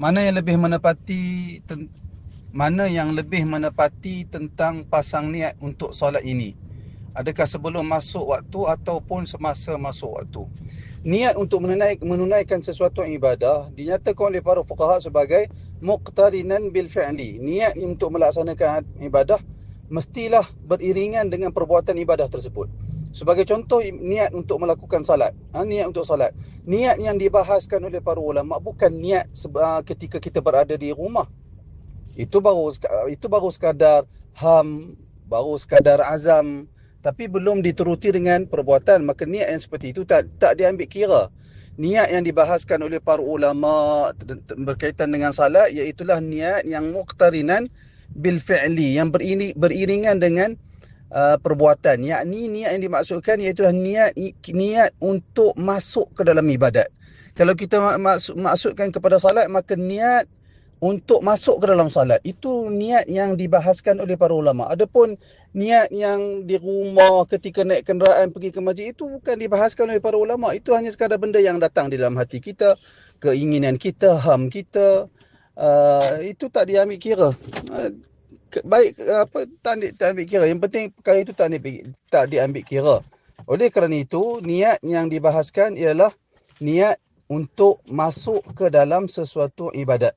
mana yang lebih menepati ten- mana yang lebih menepati tentang pasang niat untuk solat ini? Adakah sebelum masuk waktu ataupun semasa masuk waktu? Niat untuk menunaikan, menunaikan sesuatu ibadah dinyatakan oleh para fuqaha sebagai muqtarinan bil fi'li. Niat untuk melaksanakan ibadah mestilah beriringan dengan perbuatan ibadah tersebut. Sebagai contoh niat untuk melakukan salat. Ha, niat untuk salat. Niat yang dibahaskan oleh para ulama bukan niat uh, ketika kita berada di rumah. Itu baru itu baru sekadar ham, baru sekadar azam tapi belum diteruti dengan perbuatan maka niat yang seperti itu tak tak diambil kira. Niat yang dibahaskan oleh para ulama berkaitan dengan salat iaitu niat yang muqtarinan bil fi'li yang beriringan dengan uh, perbuatan. Yakni niat yang dimaksudkan iaitu niat niat untuk masuk ke dalam ibadat. Kalau kita maksud, maksudkan kepada salat maka niat untuk masuk ke dalam salat. Itu niat yang dibahaskan oleh para ulama. Adapun niat yang di rumah ketika naik kenderaan pergi ke masjid itu bukan dibahaskan oleh para ulama. Itu hanya sekadar benda yang datang di dalam hati kita keinginan kita ham kita. Uh, itu tak diambil kira. Uh, baik apa tak ambil, tak ambil kira. Yang penting perkara itu tak ambil, tak diambil kira. Oleh kerana itu, niat yang dibahaskan ialah niat untuk masuk ke dalam sesuatu ibadat.